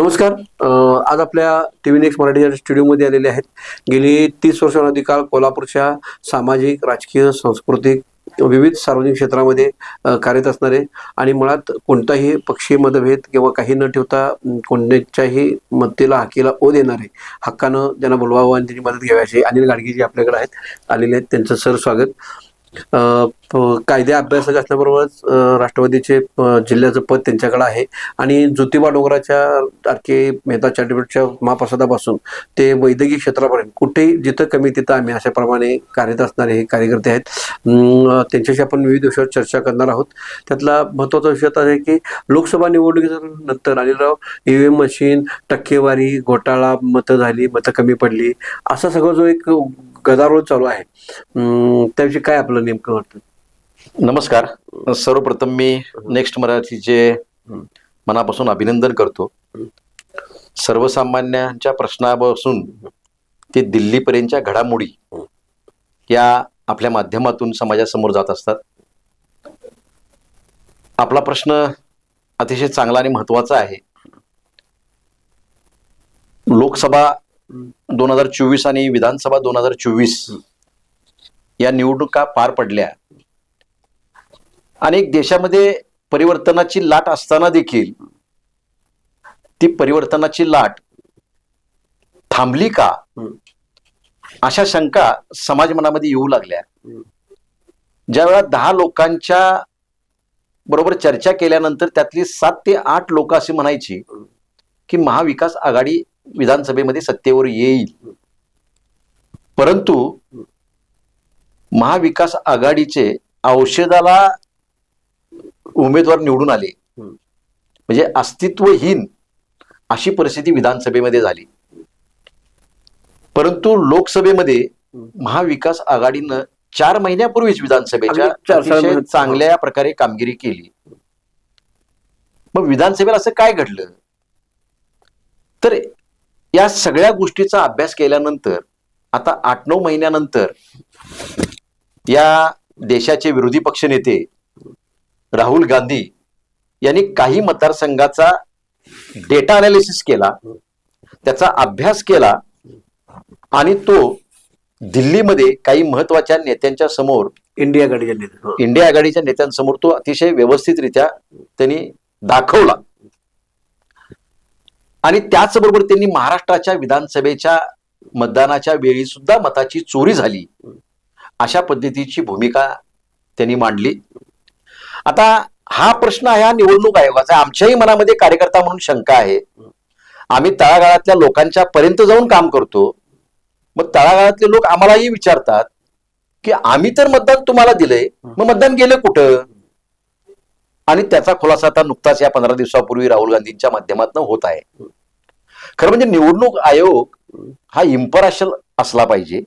नमस्कार. आज आपल्या टी व्ही नेक्स्ट मराठीच्या स्टुडिओमध्ये आलेले आहेत. गेली तीस वर्षांआधी काळ कोल्हापूरच्या सामाजिक राजकीय सांस्कृतिक विविध सार्वजनिक क्षेत्रामध्ये कार्यरत असणारे आणि मुळात कोणताही पक्षीय मतभेद किंवा काही न ठेवता कोणत्याही मतेला हकीला ओ देणारे हक्कानं त्यांना बोलवावं आणि त्यांची मदत घ्यावी असे अनिल गाडगे जे आपल्याकडे आहेत. आलेले आहेत. त्यांचं सर स्वागत. कायदे अभ्यासक असल्याबरोबरच राष्ट्रवादीचे जिल्ह्याचं पद त्यांच्याकडे आहे. आणि ज्योतिबा डोंगराच्या आरके मेहता चॅरिटेबलच्या महाप्रसादापासून ते वैद्यकीय क्षेत्रापर्यंत कुठे जिथं कमी तिथं आम्ही अशाप्रमाणे कार्यरत असणारे हे कार्यकर्ते आहेत. त्यांच्याशी आपण विविध विषयावर चर्चा करणार आहोत. त्यातला महत्त्वाचा विषय आहे की लोकसभा निवडणुकीनंतर अनिलराव ईव्हीएम मशीन टक्केवारी घोटाळा मतं झाली मतं कमी पडली असा सगळं जो एक गदारोळ चालू आहे. त्याविषयी काय आपलं नेमकं वाटतं? नमस्कार. सर्वप्रथम मी नेक्स्ट मराठीचे मनापासून अभिनंदन करतो. सर्वसामान्यांच्या प्रश्नापासून ते दिल्लीपर्यंतच्या घडामोडी या आपल्या माध्यमातून समाजासमोर जात असतात. आपला प्रश्न अतिशय चांगला आणि महत्त्वाचा आहे. लोकसभा दोन हजार चोवीस आणि विधानसभा दोन हजार चोवीस या निवडणुका पार पडल्या. अनेक देशामध्ये परिवर्तनाची लाट असताना देखील ती परिवर्तनाची लाट थांबली का? अशा शंका समाज मनामध्ये येऊ लागल्या. ज्या वेळा दहा लोकांच्या बरोबर चर्चा केल्यानंतर त्यातली सात ते आठ लोक अशी म्हणायची की महाविकास आघाडी विधानसभेमध्ये सत्तेवर येईल. परंतु महाविकास आघाडीचे औषधाला उमेदवार निवडून आले. म्हणजे अस्तित्वहीन अशी परिस्थिती विधानसभेमध्ये झाली. परंतु लोकसभेमध्ये महाविकास आघाडीनं चार महिन्यापूर्वीच विधानसभेच्या चांगल्या प्रकारे कामगिरी केली. मग विधानसभेला असं काय घडलं? तर या सगळ्या गोष्टीचा अभ्यास केल्यानंतर आता आठ नऊ महिन्यानंतर या देशाचे विरोधी पक्षनेते राहुल गांधी यांनी काही मतदारसंघाचा डेटा अनालिसिस केला त्याचा अभ्यास केला आणि तो दिल्लीमध्ये काही महत्त्वाच्या नेत्यांच्या समोर इंडिया आघाडीच्या नेते हं. इंडिया आघाडीच्या नेत्यांसमोर तो अतिशय व्यवस्थितरित्या त्यांनी दाखवला आणि त्याचबरोबर त्यांनी महाराष्ट्राच्या विधानसभेच्या मतदानाच्या वेळी सुद्धा मताची चोरी झाली. अशा पद्धतीची भूमिका त्यांनी मांडली. आता हा प्रश्न ह्या निवडणूक आयोगाचा आमच्याही मनामध्ये कार्यकर्ता म्हणून शंका आहे. आम्ही तळागाळातल्या लोकांच्या पर्यंत जाऊन काम करतो. मग तळागाळातले लोक आम्हालाही विचारतात की आम्ही तर मतदान तुम्हाला दिलंय. मग मतदान गेलं कुठं? आणि त्याचा खुलासा आता नुकताच या पंधरा दिवसापूर्वी राहुल गांधींच्या माध्यमातून होत आहे. खरं म्हणजे निवडणूक आयोग हा इम्पराशल असला पाहिजे.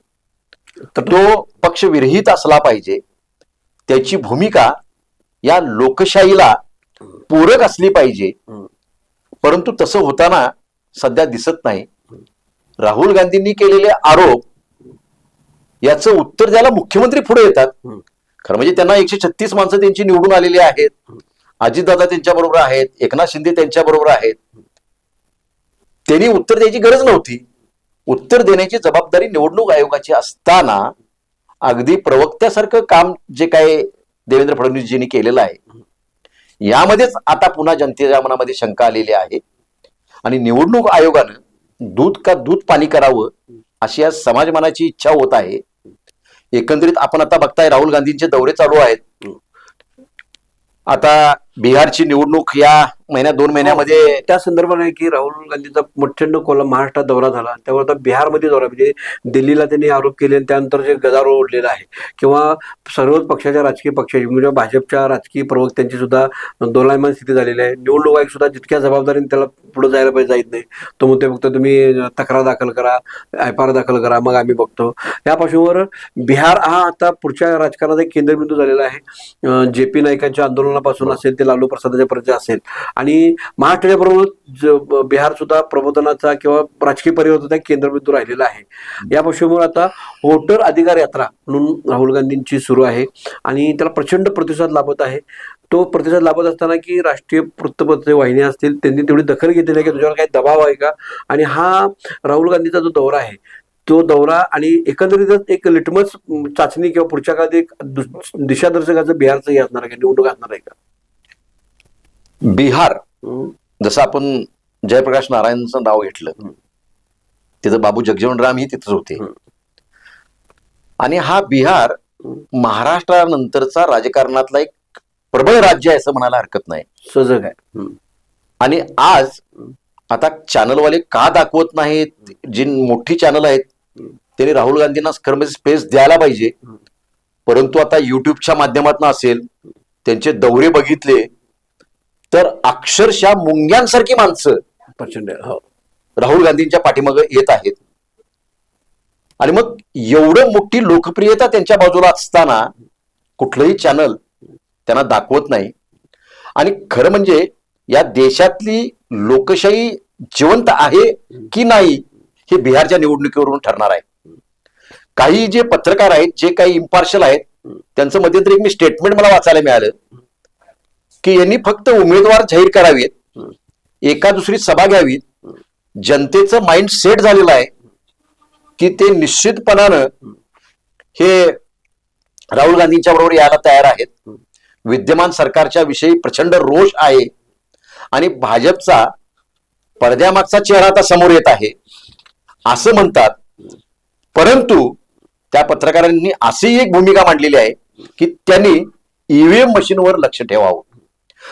तर तो पक्षविरहित असला पाहिजे. त्याची भूमिका या लोकशाहीला पूरक असली पाहिजे. परंतु तसं होताना सध्या दिसत नाही. राहुल गांधींनी केलेले आरोप याचं उत्तर द्यायला मुख्यमंत्री पुढे येतात. खरं म्हणजे त्यांना एकशे छत्तीस माणसं त्यांची निवडून आलेली आहेत. अजितदादा त्यांच्या बरोबर आहेत एकनाथ शिंदे त्यांच्या बरोबर आहेत. त्यांनी उत्तर द्यायची गरज नव्हती. उत्तर देण्याची जबाबदारी निवडणूक आयोगाची असताना अगदी प्रवक्त्यासारखं काम जे काय देवेंद्र फडणवीसजींनी केलेलं आहे यामध्येच आता पुन्हा जनतेच्या मनामध्ये शंका आलेली आहे. आणि निवडणूक आयोगानं दूध का दूध पाणी करावं अशी या समाज मनाची इच्छा होत आहे. एकंदरीत आपण आता बघताय राहुल गांधींचे दौरे चालू आहेत. आता बिहारची निवडणूक या महिन्यात दोन महिन्यामध्ये त्या संदर्भात आहे की राहुल गांधीचा प्रचंड कोल्हा महाराष्ट्रात दौरा झाला. त्यावर आता बिहारमध्ये दौरा म्हणजे दिल्लीला त्यांनी आरोप केले आणि त्यानंतर जे गदारोळ उडलेला आहे. किंवा सर्वच पक्षाच्या राजकीय पक्षाची म्हणजे भाजपच्या राजकीय प्रवक्त्यांची सुद्धा दोलायमान स्थिती झालेली आहे. निवडणूक आयोग सुद्धा जितक्या जबाबदारीने त्याला पुढे जायला पाहिजे जात नाही. तो म्हणते फक्त तुम्ही तक्रार दाखल करा एफ आर दाखल करा मग आम्ही बघतो. या पार्श्वभूमीवर बिहार हा आता पुढच्या राजकारणाचा एक केंद्रबिंदू झालेला आहे. जे पी नाईकांच्या आंदोलनापासून असेल ते लालू प्रसादाच्या परिचय असेल. आणि महाराष्ट्राबरोबर बिहार सुद्धा प्रबोधनाचा किंवा राजकीय परिवर्तनाचा केंद्रबिंदू राहिलेला आहे. या पार्श्वभूमीवर आता वोटर अधिकार यात्रा म्हणून राहुल गांधींची सुरू आहे. आणि त्याला प्रचंड प्रतिसाद लाभत आहे. तो प्रतिसाद लाभत असताना की राष्ट्रीय वृत्तपत्र वाहिन्या असतील त्यांनी तेवढी दखल घेतलेली आहे की तुझ्यावर काही दबाव आहे का? आणि हा राहुल गांधीचा जो दौरा आहे तो दौरा आणि एकंदरीतच एक लिटमस चाचणी किंवा पुढच्या काळात एक दुस- दिशादर्शकाचं बिहारचं हे असणार आहे का निवडणूक असणार आहे का? बिहार. जसं आपण जयप्रकाश नारायणचं नाव घेतलं. तिथं बाबू जगजीवन राम ही तिथंच होते. आणि हा बिहार महाराष्ट्रानंतरचा राजकारणातला एक प्रबळ राज्य आहे असं म्हणायला हरकत नाही. सजग आहे. आणि आज आता चॅनलवाले का दाखवत नाहीत? जी मोठी चॅनल आहेत त्यांनी राहुल गांधींना खरं म्हणजे स्पेस द्यायला पाहिजे. परंतु आता युट्यूबच्या माध्यमातून असेल त्यांचे दौरे बघितले तर अक्षरशः मुंग्यांसारखी माणसं प्रचंड हो. राहुल गांधींच्या पाठीमागे येत आहेत. आणि मग एवढं मोठी लोकप्रियता त्यांच्या बाजूला असताना कुठलंही चॅनल त्यांना दाखवत नाही. आणि खरं म्हणजे या देशातली लोकशाही जिवंत आहे की नाही हे बिहारच्या निवडणुकीवरून ठरणार आहे. काही जे पत्रकार आहेत जे काही इम्पार्शल आहेत त्यांचं मध्यंतरी एक मी स्टेटमेंट मला वाचायला मिळालं. की यांनी फक्त उमेदवार जाहीर करावेत एका दुसरी सभा घ्यावी जनतेचं माइंड सेट झालेलं आहे की ते निश्चितपणानं हे राहुल गांधींच्या बरोबर यायला तयार आहेत. विद्यमान सरकारच्या विषयी प्रचंड रोष आहे आणि भाजपचा पडद्यामागचा चेहरा आता समोर येत आहे. असं म्हणतात. परंतु त्या पत्रकारांनी अशी एक भूमिका मांडलेली आहे की त्यांनी ईव्हीएम मशीनवर लक्ष ठेवावं.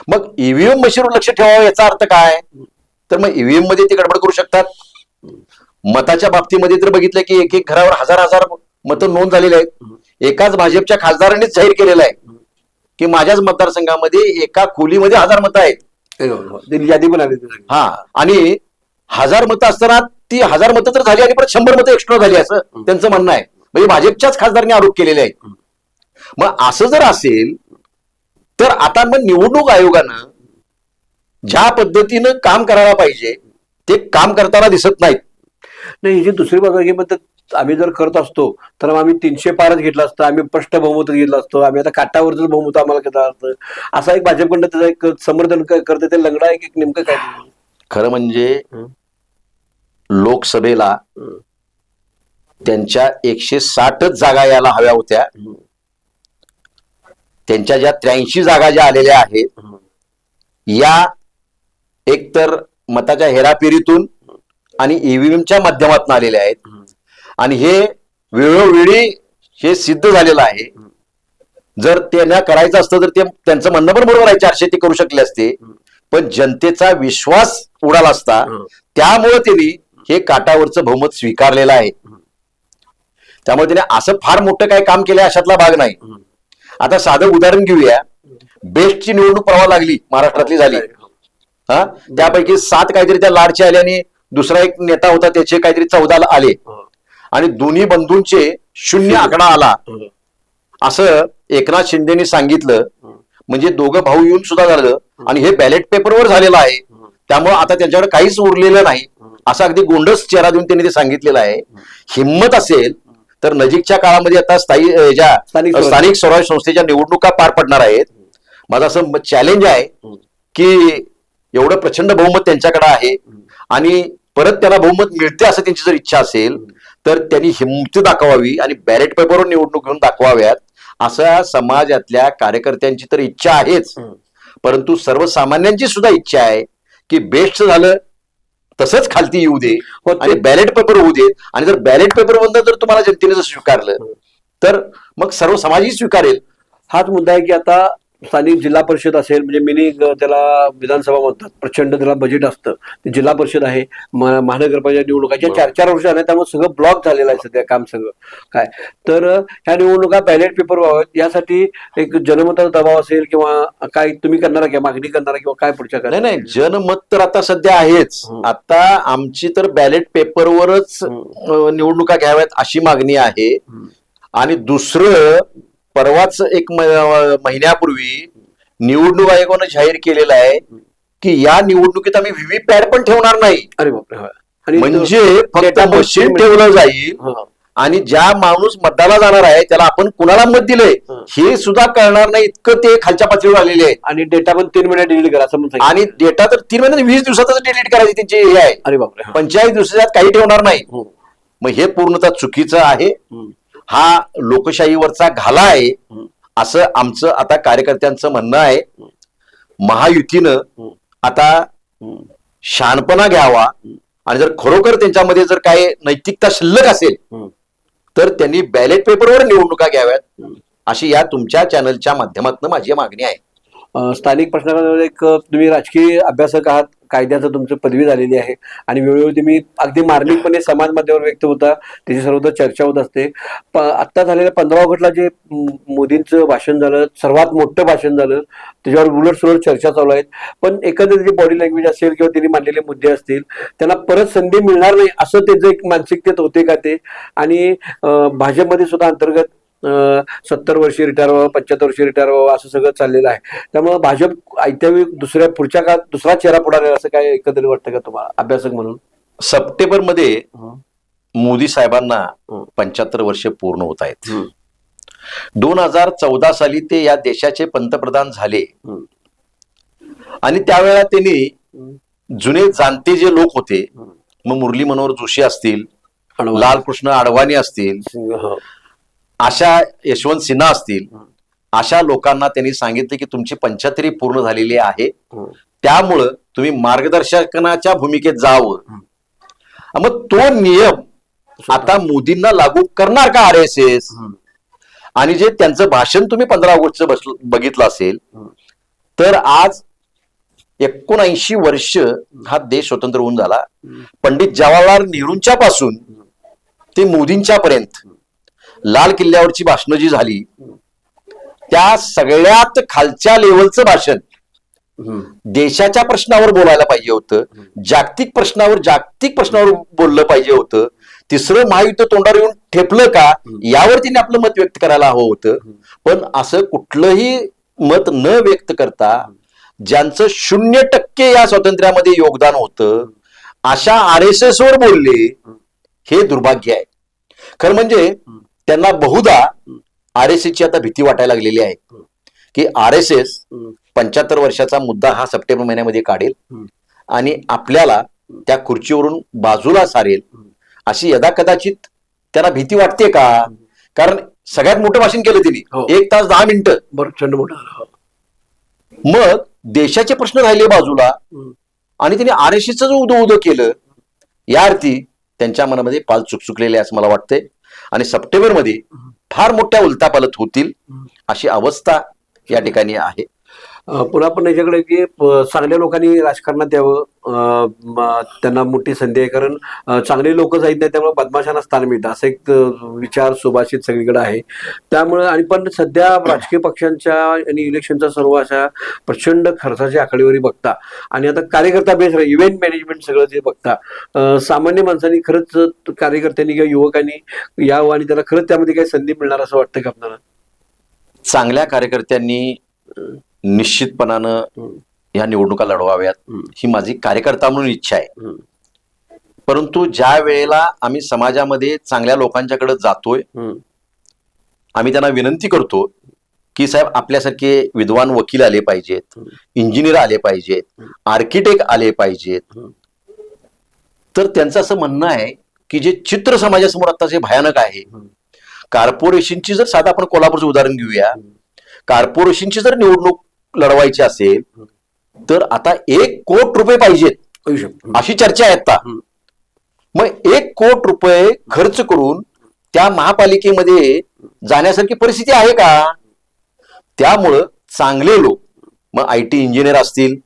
मग ईव्हीएम मशीनवर लक्ष ठेवावं याचा अर्थ काय? तर मग ईव्हीएममध्ये ते गडबड करू शकतात. मताच्या बाबतीमध्ये तर बघितलं की एक एक घरावर हजार हजार मतं नोंद झालेली आहेत. एकाच भाजपच्या खासदारांनीच जाहीर केलेलं आहे की माझ्याच मतदारसंघामध्ये एका खोलीमध्ये हजार मतं आहेत. यादी पण आली. हा आणि हजार मतं असताना ती हजार मतं तर झाली आणि परत शंभर मतं एक्स्ट्रा झाली असं त्यांचं म्हणणं आहे. म्हणजे भाजपच्याच खासदारांनी आरोप केलेले आहेत. मग असं जर असेल तर आता मग निवडणूक आयोगानं ज्या पद्धतीनं काम करायला पाहिजे ते काम करताना दिसत नाहीत. नाही ही जी दुसरी बाजू की म्हणतात आम्ही जर करत असतो तर आम्ही तीनशे पारच घेतला असतं आम्ही स्पष्ट बहुमत घेतलं असतो आम्ही आता काटावरच बहुमत आम्हाला घेतलं असतं असा एक भाजपकडनं त्याचं एक समर्थन करते ते लंगडा आहे की नेमकं काय खरं म्हणजे हं. लोकसभेला हं. त्यांच्या एकशे साठच जागा यायला हव्या होत्या. त्यांच्या ज्या त्र्याऐंशी जागा ज्या आलेल्या आहेत या एकतर मताच्या हेराफेरीतून आणि ईव्हीएमच्या माध्यमातून आलेल्या आहेत. आणि हे वेळोवेळी हे सिद्ध झालेलं आहे. जर त्यांना करायचं असतं तर ते त्यांचं म्हणणं पण बरोबर आहे चारशे ते करू शकले असते. पण जनतेचा विश्वास उडाला असता त्यामुळे त्यांनी हे काटावरचं बहुमत स्वीकारलेलं आहे. त्यामुळे त्याने असं फार मोठं काय काम केलं अशातला भाग नाही. आता साधं उदाहरण घेऊया. बेस्टची निवडणूक परवा लागली महाराष्ट्रातली झाली. हा? त्यापैकी सात काहीतरी त्या लाडचे आले आणि दुसरा एक नेता होता त्याचे काहीतरी चौदा आले. आणि दोन्ही बंधूंचे शून्य आकडा आला. असं एकनाथ शिंदेनी सांगितलं. म्हणजे दोघं भाऊ येऊन सुद्धा झालं. आणि हे बॅलेट पेपरवर झालेलं आहे. त्यामुळे आता त्यांच्याकडे काहीच उरलेलं नाही. असं अगदी गोंडस चेहरा देऊन त्यांनी ते सांगितलेलं आहे. हिंमत असेल तर नजीकच्या काळामध्ये आता स्थायी ज्या स्थानिक स्वराज्य. स्वराज्य संस्थेच्या निवडणुका पार पडणार आहेत. माझं असं चॅलेंज आहे की एवढं प्रचंड बहुमत त्यांच्याकडे आहे आणि परत त्यांना बहुमत मिळते असं त्यांची जर इच्छा असेल तर त्यांनी हिंमत दाखवावी आणि बॅलेट पेपरवर निवडणूक घेऊन दाखवाव्यात. अशा समाजातल्या कार्यकर्त्यांची तर इच्छा आहेच. परंतु सर्वसामान्यांची सुद्धा इच्छा आहे की बेस्ट झालं तसंच खालती येऊ दे. हो, आणि बॅलेट पेपर होऊ दे आणि जर बॅलेट पेपर बंद जर तुम्हाला जनतेने जर स्वीकारलं. तर मग सर्व समाजही स्वीकारेल. हाच मुद्दा आहे की आता स्थानिक जिल्हा परिषद असेल म्हणजे मिनी त्याला विधानसभा म्हणतात प्रचंड त्याला बजेट असतं. ते जिल्हा परिषद आहे महानगरपालिका निवडणुकाच्या चार चार वर्ष आल्या त्यामुळे सगळं ब्लॉक झालेलं आहे सध्या काम सगळं. काय? तर ह्या निवडणुका बॅलेट पेपर व्हाव्यात. यासाठी एक जनमताचा दबाव असेल किंवा काय तुम्ही करणारा किंवा मागणी करणारा किंवा काय पुढच्या नाही काय नाही जनमत तर आता सध्या आहेच. आता आमची तर बॅलेट पेपरवरच निवडणुका घ्याव्यात अशी मागणी आहे. आणि दुसरं परवाच एक महिन्यापूर्वी निवडणूक आयोगानं जाहीर केलेलं आहे की या निवडणुकीत आम्ही व्हीव्हीपॅट पण ठेवणार नाही अरे बापरे म्हणजे फक्त मशीन stream- ठेवलं जाईल हा. आणि ज्या माणूस मतदानाला जाणार आहे त्याला आपण कुणाला मत दिलंय हं. हे सुद्धा कळणार नाही इतकं ते खालच्या पातळीवर आलेले आहेत आणि डेटा पण तीन महिन्यात डिलीट करा असं. आणि डेटा तर तीन महिन्यात वीस दिवसातच डिलीट करायची त्यांची हे आहे अरे बापरे हा. पंचेचाळीस दिवसात काही ठेवणार नाही हम्म. मग हे पूर्णतः चुकीचं आहे. हा लोकशाहीवरचा घाला आहे असं आमचं आता कार्यकर्त्यांचं म्हणणं आहे. महायुतीनं आता शहाणपणा घ्यावा. आणि जर खरोखर त्यांच्यामध्ये जर काही नैतिकता शिल्लक असेल तर त्यांनी बॅलेट पेपरवर निवडणुका घ्याव्यात. अशी या तुमच्या चॅनलच्या माध्यमातून माझी मागणी आहे. स्थानिक प्रश्नामध्ये एक तुम्ही राजकीय अभ्यासक आहात. कायद्याचं तुमची पदवी झालेली आहे. आणि वेळोवेळी तुम्ही अगदी मार्मिकपणे समाज माध्यमावर व्यक्त होता त्याची सर्वत्र चर्चा होत असते. प आत्ता झालेल्या पंधरा ऑगस्टला जे मोदींचं भाषण झालं सर्वात मोठं भाषण झालं त्याच्यावर उलट सुलट चर्चा चालू आहेत. पण एकंदरीत जी बॉडी लँग्वेज असेल किंवा त्यांनी मांडलेले मुद्दे असतील त्यांना परत संधी मिळणार नाही असं त्याचं एक मानसिकतेत होते का ते? आणि भाजपमध्ये सुद्धा अंतर्गत सत्तर वर्षी रिटायर व्हावं पंच्याहत्तर वर्षी रिटायर व्हावं असं सगळं चाललेलं आहे त्यामुळे भाजप ऐत्यावेळी दुसऱ्या पुढच्या काळात दुसरा चेहरा पुढे असं काय एकंदरीत वाटतं का तुम्हाला अभ्यासक म्हणून सप्टेंबरमध्ये मोदी साहेबांना. पंच्याहत्तर वर्ष पूर्ण होत आहेत दोन हजार चौदा साली ते या देशाचे पंतप्रधान झाले. आणि त्यावेळेला त्यांनी जुने जाणते जे लोक होते. मग मुरली मनोहर जोशी असतील. लालकृष्ण अडवाणी असतील. अशा यशवंत सिन्हा असतील. अशा लोकांना त्यांनी सांगितले की तुमची पंच्याहत्तरी पूर्ण झालेली आहे. त्यामुळं तुम्ही मार्गदर्शनाच्या भूमिकेत जावं. मग तो नियम आता मोदींना लागू करणार का आर एस एस. आणि जे त्यांचं भाषण तुम्ही पंधरा ऑगस्टचं बस- बघितलं असेल. तर आज एकोणऐंशी वर्ष हा देश स्वतंत्र होऊन झाला. पंडित जवाहरलाल नेहरूंच्या पासून ते मोदींच्या पर्यंत लाल किल्ल्यावरची भाषणं जी झाली त्या सगळ्यात खालच्या लेवलचं भाषण. देशाच्या प्रश्नावर बोलायला पाहिजे होतं जागतिक प्रश्नावर जागतिक प्रश्नावर बोललं पाहिजे होतं तिसरं महायुद्ध तोंडावर येऊन ठेपलं का यावर त्यांनी आपलं मत व्यक्त करायला हवं होतं. पण असं कुठलंही मत न व्यक्त करता ज्यांचं शून्य टक्के या स्वातंत्र्यामध्ये योगदान होतं अशा आर एस एस वर बोलले हे दुर्भाग्य आहे. खरं म्हणजे त्यांना बहुधा आर एस ची आता भीती वाटायला लागलेली आहे की आर एस एस हं. पंच्याहत्तर वर्षाचा मुद्दा हा सप्टेंबर महिन्यामध्ये काढेल हं. आणि आपल्याला त्या खुर्चीवरून बाजूला सारेल अशी यदा कदाचित त्यांना भीती वाटते का कारण सगळ्यात मोठं भाषण केलं हो. त्यांनी एक तास दहा मिनिटं बरं प्रचंड मोठा हो. मग देशाचे प्रश्न राहिले बाजूला हं. आणि त्यांनी आर एस एसच उदो उदो केलं या अर्थी त्यांच्या मनामध्ये पाल चुकचुकलेले आहे असं मला वाटतंय आणि सप्टेंबरमध्ये फार मोठ्या उलतापालत होतील अशी अवस्था या ठिकाणी आहे. पुन्हा पण याच्याकडे की चांगल्या लोकांनी राजकारणात यावं. त्यांना मोठी संधी आहे. कारण चांगले लोक जाईत नाही त्यामुळे बदमाशांना स्थान मिळतं. असं एक विचार सुभाषित सगळीकडे आहे. त्यामुळे आणि पण सध्या राजकीय पक्षांच्या आणि इलेक्शनचा सर्व अशा प्रचंड खर्चाची आकडेवारी बघता. आणि आता कार्यकर्ता बेस इव्हेंट मॅनेजमेंट सगळं जे बघता सामान्य माणसांनी खरंच कार्यकर्त्यांनी किंवा युवकांनी यावं आणि त्याला खरंच त्यामध्ये काही संधी मिळणार असं वाटतं का आपल्याला? चांगल्या कार्यकर्त्यांनी निश्चितपणानं. ह्या निवडणुका लढवाव्यात हं. माझी कार्यकर्ता म्हणून इच्छा आहे. परंतु ज्या वेळेला आम्ही समाजामध्ये चांगल्या लोकांच्याकडे जातोय. आम्ही त्यांना विनंती करतो की साहेब आपल्यासारखे विद्वान वकील आले पाहिजेत. इंजिनियर आले पाहिजेत आर्किटेक्ट आले पाहिजेत. तर त्यांचं असं म्हणणं आहे की जे चित्र समाजासमोर आता जे भयानक आहे. कॉर्पोरेशनची जर साधं आपण कोल्हापूरचं उदाहरण घेऊया. कॉर्पोरेशनची जर निवडणूक लढवायची असेल तर आता एक कोट रुपये पाहिजेत. अशी चर्चा आहे आता. मग एक कोट रुपये खर्च करून त्या महापालिकेमध्ये जाण्यासारखी परिस्थिती आहे का? त्यामुळं चांगले लोक मग आय टी इंजिनियर असतील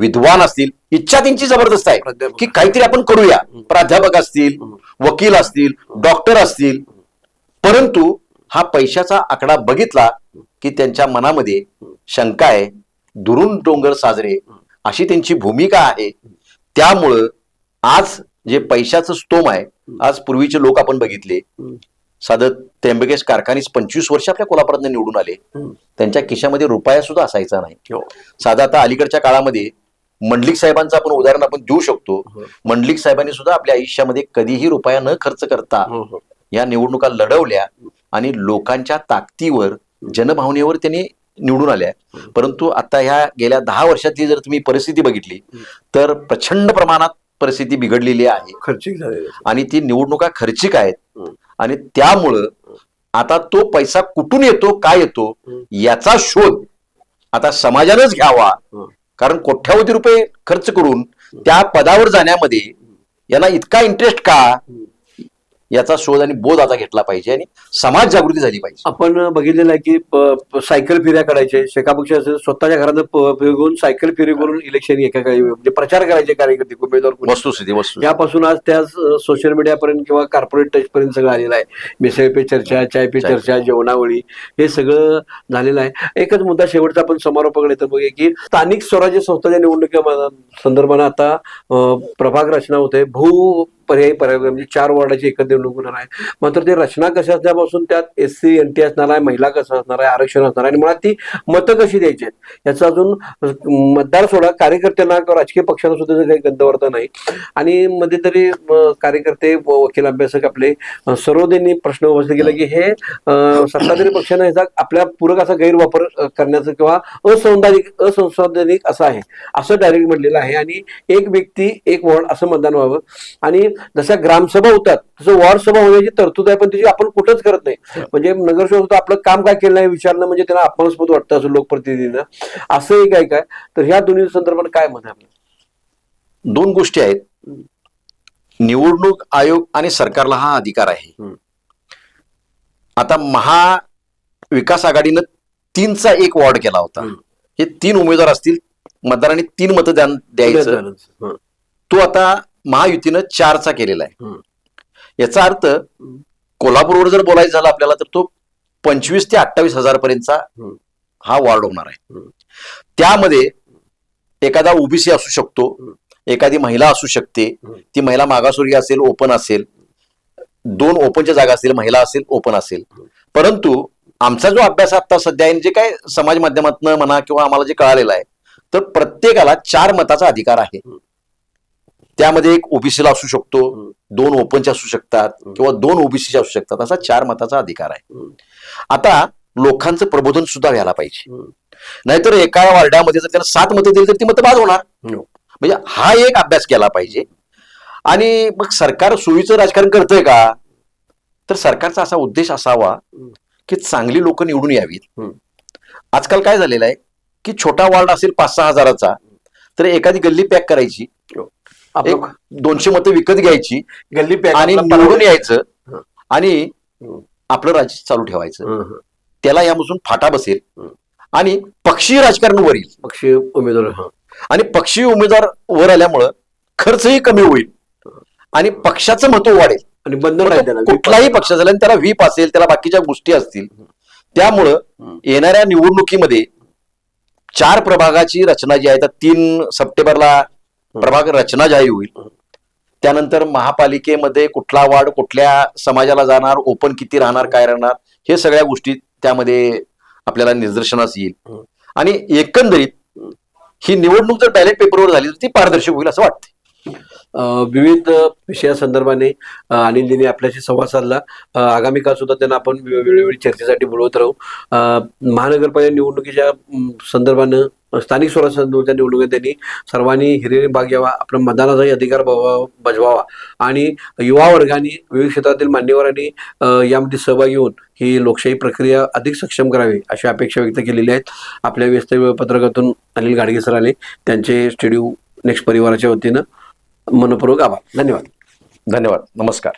विद्वान असतील इच्छा त्यांची जबरदस्त आहे. की काहीतरी आपण करूया. प्राध्यापक असतील वकील असतील डॉक्टर असतील. परंतु हा पैशाचा आकडा बघितला की त्यांच्या मनामध्ये शंका आहे दुरून डोंगर साजरे अशी त्यांची भूमिका आहे त्यामुळं आज जे पैशाचं स्तोम आहे आज पूर्वीचे लोक आपण बघितले. साधं त्र्यंबकेश कारखानीस पंचवीस वर्ष आपल्या कोल्हापुरात निवडून आले. त्यांच्या खिशामध्ये रुपया सुद्धा असायचा नाही हो. साधा आता अलीकडच्या काळामध्ये मंडलिक साहेबांचं आपण उदाहरण आपण देऊ शकतो हो. मंडलिक साहेबांनी सुद्धा आपल्या आयुष्यामध्ये कधीही रुपया न खर्च करता हो. या निवडणुका लढवल्या आणि लोकांच्या ताकदीवर जनभावनेवर त्यांनी निवडून आल्या परंतु आता ह्या गेल्या दहा वर्षातली जर तुम्ही परिस्थिती बघितली तर प्रचंड प्रमाणात परिस्थिती बिघडलेली आहे. खर्चिक झालेले आणि ती निवडणुका खर्चिक आहेत. आणि त्यामुळं आता तो पैसा कुठून येतो काय येतो. याचा शोध आता समाजानंच घ्यावा. कारण कोट्यावधी रुपये खर्च करून त्या पदावर जाण्यामध्ये यांना इतका इंटरेस्ट का? याचा शोध आणि बोध आता घेतला पाहिजे आणि समाज जागृती झाली पाहिजे. आपण बघितलेलं आहे की सायकल फेऱ्या काढायचे. शेकापक्ष स्वतःच्या घरात घेऊन सायकल फेरी करून इलेक्शन एका काही म्हणजे प्रचार करायचे कार्यकर्ते उमेदवार. वस्तुस्थिती वस्तू यापासून आज त्या सोशल मीडियापर्यंत किंवा कॉर्पोरेट टच पर्यंत सगळं आलेलं आहे. मिसळ पे चर्चा चाय पे. चर्चा जेवणावळी हे सगळं झालेलं आहे. एकच मुद्दा शेवटचा आपण समारोपाकडे येतो बघूया की स्थानिक स्वराज्य संस्थाच्या निवडणुकी संदर्भानं आता प्रभाग रचना होते भू पर्यायी पर्याय म्हणजे चार वॉर्डाची एकत्र निवडणूक होणार आहे. मात्र ते रचना कशी असल्यापासून त्यात एस सी एन टी असणार आहे महिला कसं असणार आहे आरक्षण असणार आहे आणि मला ती मतं कशी द्यायची आहेत? याचा अजून मतदार सोडा कार्यकर्त्यांना किंवा राजकीय पक्षांना सुद्धा काही गंधवार्थ नाही. आणि मध्ये तरी कार्यकर्ते व वकील अभ्यासक आपले अं, सर्वोदयांनी प्रश्न उपस्थित केला की हे सत्ताधारी पक्षानं ह्याचा आपल्या पूरक असा गैरवापर करण्याचा करण्याचं किंवा असंवैधानिक असंसाधनिक असं आहे. असं डायरेक्ट म्हटलेलं आहे. आणि एक व्यक्ती एक वॉर्ड असं मतदान व्हावं. आणि जशा ग्रामसभा होतात तसं वॉर्ड सभा होण्याची तरतूद आहे पण त्याची आपण कुठंच करत नाही. म्हणजे नगरसेवक होतं, आपलं काम काय केलं नाही विचारणं म्हणजे त्यांना अपमानास्पद वाटतं असं लोकप्रतिनिधींना. असं एक आहे काय? तर ह्या दोन्ही संदर्भात काय मत आपलं? दोन गोष्टी आहेत. निवडणूक आयोग आणि सरकारला हा अधिकार आहे. आता महाविकास आघाडीनं तीनचा एक वॉर्ड केला होता. हे. तीन उमेदवार असतील मतदारांनी तीन मतदान द्यायचं. तो आता महायुतीनं चारचा केलेला आहे. याचा अर्थ कोल्हापूरवर जर बोलायचं झालं आपल्याला तर तो पंचवीस ते अठ्ठावीस हजार पर्यंतचा. हा वॉर्ड होणार आहे. त्यामध्ये एखादा ओबीसी असू शकतो. एखादी महिला असू शकते. ती महिला मागासवर्गीय असेल ओपन असेल दोन ओपनच्या जागा असतील महिला असेल ओपन असेल परंतु आमचा जो अभ्यास आता सध्या आहे जे काय समाज माध्यमातनं म्हणा किंवा आम्हाला जे कळालेलं आहे तर प्रत्येकाला चार मताचा अधिकार आहे. त्यामध्ये एक ओबीसीला असू शकतो. दोन ओपनचे असू शकतात. किंवा दोन ओबीसीचे असू शकतात असा चार मताचा अधिकार आहे. आता लोकांचं प्रबोधन सुद्धा व्हायला पाहिजे. नाहीतर एका वार्डामध्ये जर त्याला सात मतं दिली तर ती मतं बाद होणार हो. म्हणजे हा एक अभ्यास केला पाहिजे आणि मग सरकार सोयीचं राजकारण करतंय का तर सरकारचा असा उद्देश असावा. की चांगली लोक निवडून यावीत. आजकाल काय झालेलं आहे की छोटा वॉर्ड असेल पाच सहा हजाराचा तर एखादी गल्ली पॅक करायची आपलं एक दोनशे मतं विकत घ्यायची गल्ली आणि निवडून यायचं. आणि. आपलं राज्य चालू ठेवायचं. त्याला यापासून फाटा बसेल. आणि पक्षी राजकारण वर येईल पक्षीय उमेदवार आणि पक्षी उमेदवार वर आल्यामुळं खर्चही कमी होईल आणि पक्षाचं महत्त्व वाढेल आणि बंधन त्याला कुठलाही पक्ष झाला आणि त्याला व्हीप असेल त्याला बाकीच्या गोष्टी असतील त्यामुळं. येणाऱ्या निवडणुकीमध्ये चार प्रभागाची रचना जी आहे तर तीन सप्टेंबरला प्रभाग रचना जाहीर होईल. त्यानंतर महापालिकेमध्ये कुठला वार्ड कुठल्या समाजाला जाणार ओपन किती राहणार काय राहणार हे सगळ्या गोष्टी त्यामध्ये आपल्याला निदर्शनास येईल. आणि एकंदरीत ही निवडणूक जर बॅलेट पेपरवर झाली तर ती पारदर्शक होईल असं वाटतं विविध विषयासंदर्भाने अं, अनिलजींनी आपल्याशी संवाद साधला. आगामी काळ सुद्धा त्यांना आपण वेळोवेळी चर्चेसाठी बोलवत राहू. महानगरपालिका निवडणुकीच्या संदर्भानं स्थानिक स्वराज्य संस्थेच्या निवडणुकीत त्यांनी सर्वांनी हिरिरीने भाग घ्यावा. आपला मतदानाचाही अधिकार बजवावा. आणि युवा वर्गाने विविध क्षेत्रातील मान्यवरांनी यामध्ये सहभागी होऊन ही लोकशाही प्रक्रिया अधिक सक्षम करावी अशी अपेक्षा व्यक्त केलेल्या आहेत. आपल्या व्यस्त पत्रकातून अनिल गाडगे सर आले. त्यांचे स्टुडिओ नेक्स्ट परिवाराच्या वतीनं मनपूर्वक आभार. धन्यवाद. धन्यवाद. नमस्कार.